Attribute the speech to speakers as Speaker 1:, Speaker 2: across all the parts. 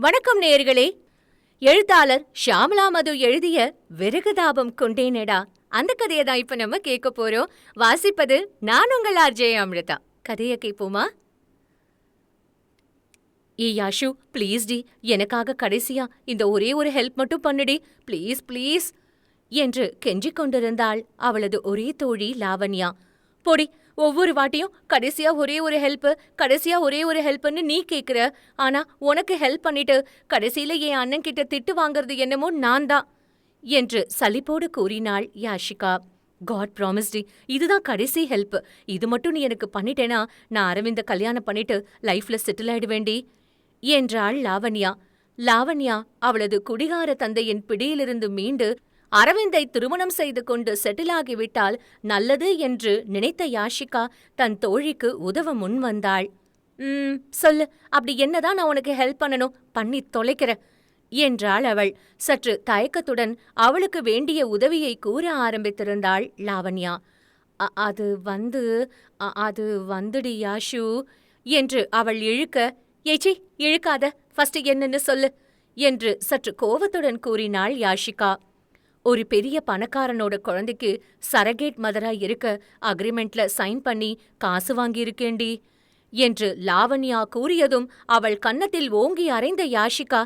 Speaker 1: வணக்கம் நேயர்களே. எழுத்தாளர் ஷாமலா மது எழுதிய விறகுதாபம் கொண்டேனடா. அந்த கதையை தான் இப்ப நம்ம கேட்க போறோம். வாசிப்பது நான் உங்கள் ஆர்ஜே அமிர்தா. கதையை கேட்போமா? ஏ யாஷு ப்ளீஸ் டி எனக்காக கடைசியா இந்த ஒரே ஒரு ஹெல்ப் மட்டும் பண்ணுடி. ப்ளீஸ் ப்ளீஸ் என்று கெஞ்சிக் கொண்டிருந்தாள் அவளது ஒரே தோழி லாவண்யா. பொடி ஒவ்வொரு வாட்டியும் கடைசியா ஒரே ஒரு ஹெல்ப் கடைசியா ஒரே ஒரு ஹெல்ப்னு நீ கேக்குற. ஆனா உனக்கு ஹெல்ப் பண்ணிட்டு கடைசியில என் அண்ணன் கிட்ட திட்டு வாங்குறது என்னமோ நான் தான் என்று சலிப்போடு கூறினாள் யாஷிகா. காட் ப்ராமிஸ்டி இதுதான் கடைசி ஹெல்ப் இது மட்டும் நீ எனக்கு பண்ணிட்டேனா? நான் அரவிந்த கல்யாணம் பண்ணிட்டு லைஃப்ல செட்டில் ஆயிடுவேண்டி என்றாள் லாவண்யா. லாவண்யா அவளது குடிகார தந்தையின் பிடியிலிருந்து மீண்டு அரவிந்தை திருமணம் செய்து கொண்டு செட்டிலாகிவிட்டால் நல்லது என்று நினைத்த யாஷிகா தன் தோழிக்கு உதவ முன் வந்தாள். ம் சொல்லு அப்படி என்னதான் நான் உனக்கு ஹெல்ப் பண்ணணும்? பண்ணி தொலைக்கிற என்றாள் அவள். சற்று தயக்கத்துடன் அவளுக்கு வேண்டிய உதவியை கூற ஆரம்பித்திருந்தாள் லாவண்யா. "அ- அது வந்து அது வந்துடி யாஷு என்று அவள் இழுக்க ஏச்சி இழுக்காத ஃபர்ஸ்ட் என்னன்னு சொல்லு என்று சற்று கோவத்துடன் கூறினாள் யாஷிகா. ஒரு பெரிய பணக்காரனோட குழந்தைக்கு சரகேட் மதரா இருக்க அக்ரிமெண்ட்ல சைன் பண்ணி காசு வாங்கியிருக்கேண்டி என்று லாவண்யா கூறியதும் அவள் கன்னத்தில் ஓங்கி அறைந்த யாஷிகா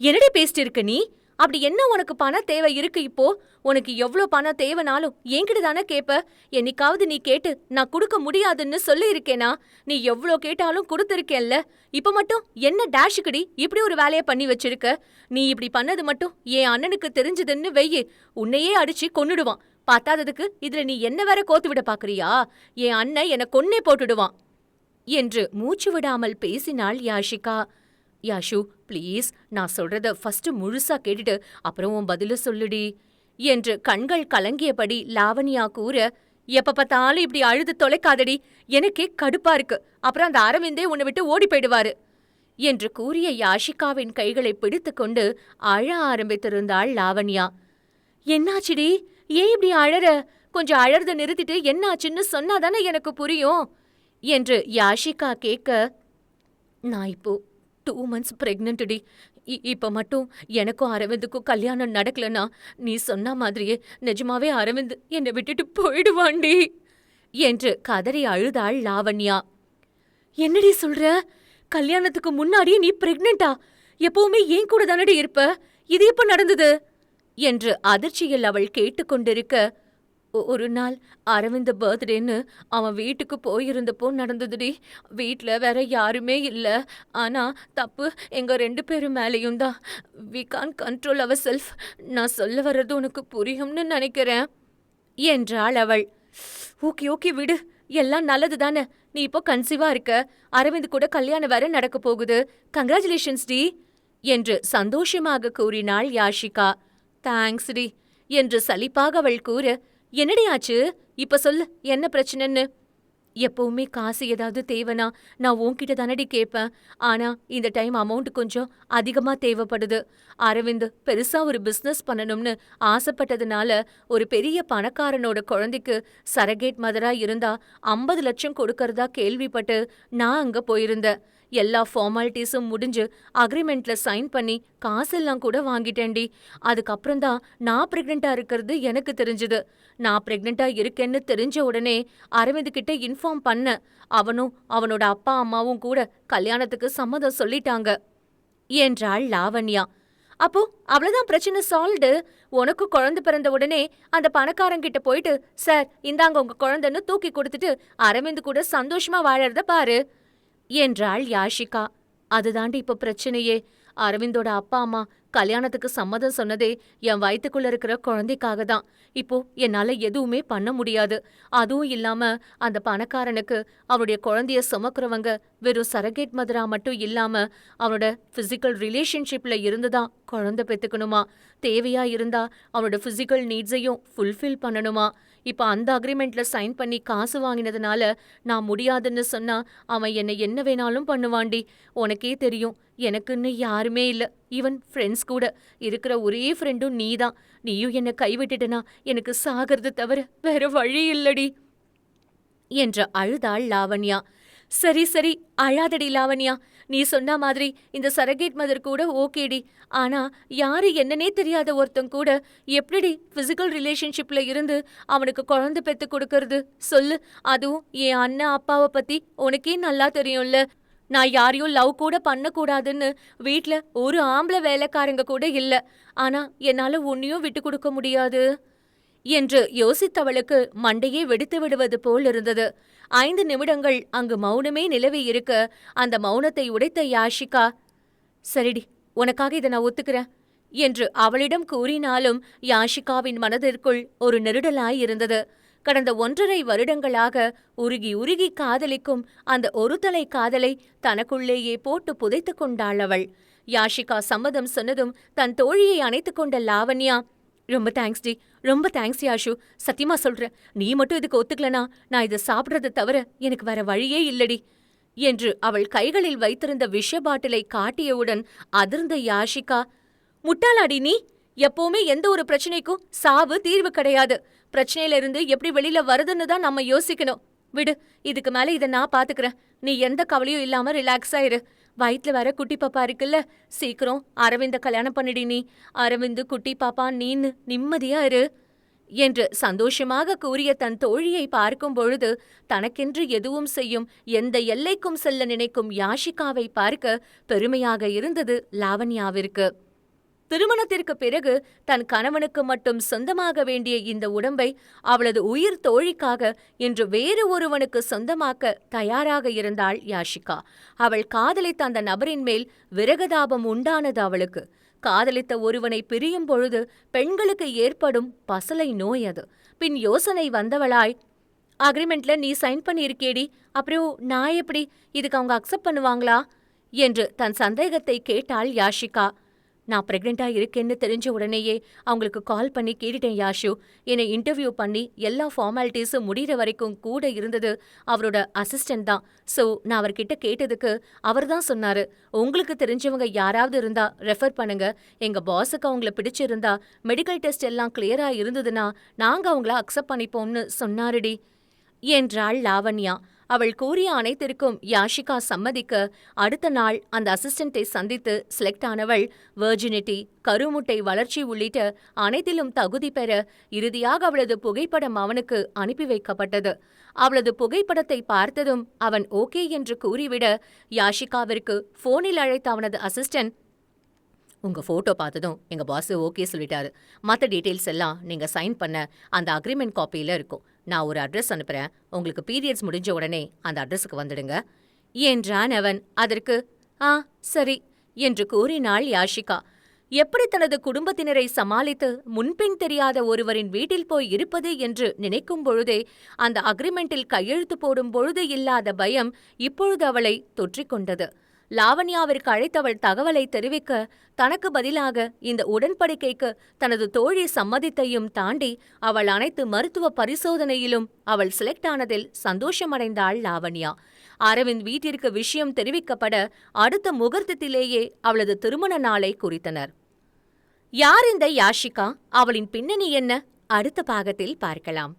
Speaker 1: என்னடி பேசிட்டு இருக்க நீ? அப்படி என்ன உனக்கு பண தேவை இருக்கு இப்போ? உனக்கு எவ்ளோ பணம் தேவைனாலும் என்கிட்ட தானே கேட்ப என்னைக்காவது நீ கேட்டு நான் கொடுக்க முடியாதுன்னு சொல்லியிருக்கேனா? நீ எவ்ளோ கேட்டாலும் கொடுத்துருக்கேன்ல. இப்ப மட்டும் என்ன டேஷுக்குடி இப்படி ஒரு வேலைய பண்ணி வச்சிருக்க? நீ இப்படி பண்ணது மட்டும் என் அண்ணனுக்கு தெரிஞ்சதுன்னு வெய்யு உன்னையே அடிச்சு கொன்னுடுவான். பத்தாததுக்கு இதுல நீ என்ன வேற கோத்து விட பாக்குறியா? என் அண்ணன் என்னை கொன்னே போட்டுடுவான். என்று மூச்சு விடாமல் பேசினாள் யாஷிகா. யாஷு ப்ளீஸ் நான் சொல்றத ஃபர்ஸ்ட் முழுசா கேட்டுட்டு அப்புறம் உன் பதில சொல்லுடி என்று கண்கள் கலங்கியபடி லாவணியா கூற எப்ப பார்த்தாலும் இப்படி அழுது தொலைக்காதடி எனக்கே கடுப்பா இருக்கு அப்புறம் அந்த அரவிந்தே உன்னை விட்டு ஓடி போயிடுவாரு என்று கூறிய யாஷிகாவின் கைகளை பிடித்துக்கொண்டு அழ ஆரம்பித்திருந்தாள் லாவண்யா. என்னாச்சுடி? ஏன் இப்படி அழற? கொஞ்சம் அழறத நிறுத்திட்டு என்னாச்சுன்னு சொன்னாதானே எனக்கு புரியும் என்று யாஷிகா கேட்க நான் இப்போ டூ. மந்த்ஸ் ப்ரெக்னென்ட்டுடி இப்போ மட்டும் எனக்கும் அரவிந்துக்கும் கல்யாணம் நடக்கலனா நீ சொன்ன மாதிரியே நிஜமாவே அரவிந்த் என்னை விட்டுட்டு போயிடுவாண்டி என்று கதறி அழுதாள் லாவண்யா. என்னடி சொல்ற? கல்யாணத்துக்கு முன்னாடியே நீ பிரெக்னெண்டா எப்பவுமே ஏன் கூட தானடி இருப்ப? இது எப்ப நடந்தது? என்று அதிர்ச்சியில் அவள் கேட்டுக்கொண்டிருக்க கொண்டிருக்க ஒரு நாள் அரவிந்த் பர்த்டேன்னு அவன் வீட்டுக்கு போயிருந்தப்போ நடந்ததுடி. வீட்டில் வேற யாருமே இல்லை. ஆனால் தப்பு எங்கள் ரெண்டு பேரும் மேலேயும் தான். We can control our self நான் சொல்ல வர்றது உனக்கு புரியும்னு நினைக்கிறேன் என்றாள் அவள். ஓகே ஓகே விடு. எல்லாம் நல்லது தானே. நீ இப்போ கன்சீவாக இருக்க. அரவிந்த் கூட கல்யாணம் வேற நடக்க போகுது. கங்க்ராச்சுலேஷன்ஸ் டி என்று சந்தோஷமாக கூறினாள் யாஷிகா. தேங்க்ஸ் டி என்று சலிப்பாக அவள் கூற. என்னடி ஆச்சு? இப்ப சொல்லு என்ன பிரச்சனைன்னு? எப்பவுமே காசு ஏதாவது தேவைனா நான் உன்கிட்ட தானடி கேட்பேன் ஆனா இந்த டைம் அமௌண்ட் கொஞ்சம் அதிகமா தேவைப்படுது. அரவிந்த் பெருசா ஒரு பிசினஸ் பண்ணணும்னு ஆசைப்பட்டதுனால ஒரு பெரிய பணக்காரனோட குழந்தைக்கு சரகேட் மதரா இருந்தா ஐம்பது லட்சம் கொடுக்கறதா கேள்விப்பட்டு நான் அங்க போயிருந்தேன். எல்லா ஃபார்மாலிட்டிஸும் முடிஞ்சு அக்ரிமெண்ட்ல சைன் பண்ணி காசெல்லாம் கூட வாங்கிட்டேன்டி. அதுக்கப்புறம் தான் நான் பிரெக்னெண்டா இருக்கிறது எனக்கு தெரிஞ்சது. நான் பிரெக்னெண்டா இருக்கேன்னு தெரிஞ்ச உடனே அரவிந்த் கிட்ட இன்ஃபார்ம் பண்ண. அவனும் அவனோட அப்பா அம்மாவும் கூட கல்யாணத்துக்கு சம்மதம் சொல்லிட்டாங்க. என்றாள் லாவண்யா. அப்போ அவ்வளவுதான் பிரச்சனை சால்வ்டு உனக்கு குழந்தை பிறந்த உடனே அந்த பணக்காரங்கிட்ட போயிட்டு சார் இந்தாங்க உங்க குழந்தைன்னு தூக்கி கொடுத்துட்டு அரவிந்த் கூட சந்தோஷமா வாழறத பாரு. என்றாள் யாஷிகா. அதுதாண்டி இப்ப பிரச்சனையே. அரவிந்தோட அப்பா அம்மா கல்யாணத்துக்கு சம்மதம் சொன்னதே என் வயித்துக்குள்ள இருக்கிற குழந்தைக்காக தான். இப்போ என்னால எதுவுமே பண்ண முடியாது. அதுவும் இல்லாம அந்த பணக்காரனுக்கு அவருடைய குழந்தைய சுமக்கிறவங்க வெறும் சரகேட் மதுரா மட்டும் இல்லாம அவனோட பிசிக்கல் ரிலேஷன்ஷிப்ல இருந்துதான் குழந்தை பெத்துக்கணுமா? தேவையா இருந்தா அவனோட பிசிக்கல் நீட்ஸையும் ஃபுல்ஃபில் பண்ணணுமா? இப்ப அந்த அக்ரிமெண்ட்ல சைன் பண்ணி காசு வாங்கினதுனால நான் முடியாதுன்னு சொன்னா அவன் என்னை என்ன வேணாலும் பண்ணுவாண்டி. உனக்கே தெரியும் எனக்குன்னு யாருமே இல்ல. ஈவன் ஃப்ரெண்ட்ஸ் கூட. இருக்கிற ஒரே ஃப்ரெண்டும் நீதான். நீயும் என்னை கைவிட்டுட்டனா? எனக்கு சாகிறது தவிர வேற வழி இல்லடி. என்ற அழுதாள் லாவண்யா. சரி சரி அழாதடி லாவண்யா. நீ சொன்ன மாதிரி இந்த சரகேட் மதர் கூட ஓகேடி. ஆனா யாரு என்னன்னே தெரியாத ஒருத்தன் கூட எப்படி பிசிக்கல் ரிலேஷன்ஷிப்ல இருந்து அவனுக்கு குழந்தை பெத்து கொடுக்கறது? சொல்லு. அதுவும் என் அண்ணன் அப்பாவை பத்தி உனக்கே நல்லா தெரியும்ல. நான் யாரையும் லவ் கூட பண்ணக்கூடாதுன்னு வீட்ல ஒரு ஆம்பளை வேலைக்காரங்க கூட இல்ல. ஆனா என்னால உன்னையும் விட்டு கொடுக்க முடியாது. என்று யோசித்தவளுக்கு மண்டையே வெடித்து விடுவது போல் இருந்தது. ஐந்து நிமிடங்கள் அங்கு மௌனமே நிலவி இருக்க அந்த மௌனத்தை உடைத்த யாஷிகா சரிடி உனக்காக இதை நான் ஒத்துக்கிறேன் என்று அவளிடம் கூறினாலும் யாஷிகாவின் மனதிற்குள் ஒரு நெருடலாய் இருந்தது. கடந்த ஒன்றரை வருடங்களாக உருகி உருகி காதலிக்கும் அந்த ஒருதலை காதலை தனக்குள்ளேயே போட்டு புதைத்துக் கொண்டாள் அவள். யாஷிகா சம்மதம் சொன்னதும் தன் தோழியை அணைத்துக் கொண்ட லாவண்யா ரொம்ப தேங்க்ஸ் டி ரொம்ப தேங்க்ஸ் யாஷு சத்தியமா சொல்றேன் நீ மட்டும் இதுக்கு ஒத்துக்கலனா நான் இதை சாப்பிடுறதை தவிர எனக்கு வேற வழியே இல்லடி என்று அவள் கைகளில் வைத்திருந்த விஷ பாட்டிலை காட்டியவுடன் அதிர்ந்த யாஷிகா முட்டாளாடி நீ எப்பவுமே எந்த ஒரு பிரச்சனைக்கும் சாவு தீர்வு கிடையாது. பிரச்சனையில இருந்து எப்படி வெளியில வருதுன்னு தான் நம்ம யோசிக்கணும். விடு இதுக்கு மேல இதை நான் பாத்துக்கிறேன். நீ எந்த கவலையும் இல்லாம ரிலாக்ஸ் ஆயிரு. வயிற்றுல வேற குட்டி பாப்பா இருக்குல்ல? சீக்கிரம் அரவிந்த கல்யாணம் பண்ணிடி நீ. அரவிந்து குட்டி பாப்பா நீன்னு நிம்மதியா இரு. என்று சந்தோஷமாக கூறிய தன் தோழியை பார்க்கும் பொழுது தனக்கென்று எதுவும் செய்யும் எந்த எல்லைக்கும் செல்ல நினைக்கும் யாஷிகாவை பார்க்க பெருமையாக இருந்தது லாவண்யாவிற்கு. திருமணத்திற்கு பிறகு தன் கணவனுக்கு மட்டும் சொந்தமாக வேண்டிய இந்த உடம்பை அவளது உயிர் தோழிக்காக இன்று வேறு ஒருவனுக்கு சொந்தமாக்க தயாராக இருந்தாள் யாஷிகா. அவள் காதலித்த அந்த நபரின் மேல் விரகதாபம் உண்டானது அவளுக்கு. காதலித்த ஒருவனை பிரியும் பொழுது பெண்களுக்கு ஏற்படும் பசலை நோய் அது. பின் யோசனை வந்தவளாய் அக்ரிமெண்ட்ல நீ சைன் பண்ணியிருக்கேடி. அப்புறம் நான் எப்படி? இதுக்கு அவங்க அக்செப்ட் பண்ணுவாங்களா? என்று தன் சந்தேகத்தை கேட்டாள் யாஷிகா. நான் பிரெக்னெண்டா இருக்கேன்னு தெரிஞ்ச உடனேயே அவங்களுக்கு கால் பண்ணி கேட்டுட்டேன் யாஷு. என்னை இன்டர்வியூ பண்ணி எல்லா ஃபார்மாலிட்டிஸும் முடிகிற வரைக்கும் கூட இருந்தது அவரோட அசிஸ்டன்ட் தான். ஸோ நான் அவர்கிட்ட கேட்டதுக்கு அவர் தான் சொன்னாரு உங்களுக்கு தெரிஞ்சவங்க யாராவது இருந்தா ரெஃபர் பண்ணுங்க. எங்க பாஸுக்கு அவங்கள பிடிச்சிருந்தா மெடிக்கல் டெஸ்ட் எல்லாம் கிளியரா இருந்ததுன்னா நாங்க அவங்கள அக்செப்ட் பண்ணிப்போம்னு சொன்னாருடி. என்றாள் லாவண்யா. அவள் கூறிய அனைத்திற்கும் யாஷிகா சம்மதிக்க அடுத்த நாள் அந்த அசிஸ்டண்டை சந்தித்து செலக்ட் ஆனவள் வெர்ஜினிட்டி கருமுட்டை வளர்ச்சி உள்ளிட்ட அனைத்திலும் தகுதி பெற இறுதியாக அவளது புகைப்படம் அவனுக்கு அனுப்பி வைக்கப்பட்டது. அவளது புகைப்படத்தை பார்த்ததும் அவன் ஓகே என்று கூறிவிட யாஷிகாவிற்கு போனில் அழைத்த அவனது அசிஸ்டன்ட் உங்க போட்டோ பார்த்ததும் எங்க பாஸ் ஓகே சொல்லிட்டாரு. மற்ற டீட்டெயில்ஸ் எல்லாம் நீங்க சைன் பண்ண அந்த அக்ரிமெண்ட் காப்பியில இருக்கும். நான் ஒரு அட்ரஸ் அனுப்புறேன். உங்களுக்கு பீரியட்ஸ் முடிஞ்ச உடனே அந்த அட்ரஸுக்கு வந்துடுங்க. என்றான் அவன். அதற்கு ஆ சரி என்று கூறினாள் யாஷிகா. எப்படி தனது குடும்பத்தினரை சமாளித்து முன்பின் தெரியாத ஒருவரின் வீட்டில் போய் இருப்பது என்று நினைக்கும் பொழுதே அந்த அக்ரிமெண்டில் கையெழுத்து போடும் பொழுது இல்லாத பயம் இப்பொழுது அவளை தொற்றிக்கொண்டது. லாவண்யாவிற்கு அழைத்தவள் தகவலை தெரிவிக்க தனக்கு பதிலாக இந்த உடன்படிக்கைக்கு தனது தோழி சம்மதித்தையும் தாண்டி அவள் அனைத்து மருத்துவ பரிசோதனையிலும் அவள் செலக்ட் ஆனதில் சந்தோஷமடைந்தாள் லாவண்யா. அரவிந்த் வீட்டிற்கு விஷயம் தெரிவிக்கப்பட அடுத்த முகூர்த்தத்திலேயே அவளது திருமண நாளை குறித்தனர். யார் இந்த யாஷிகா? அவளின் பின்னணி என்ன? அடுத்த பாகத்தில் பார்க்கலாம்.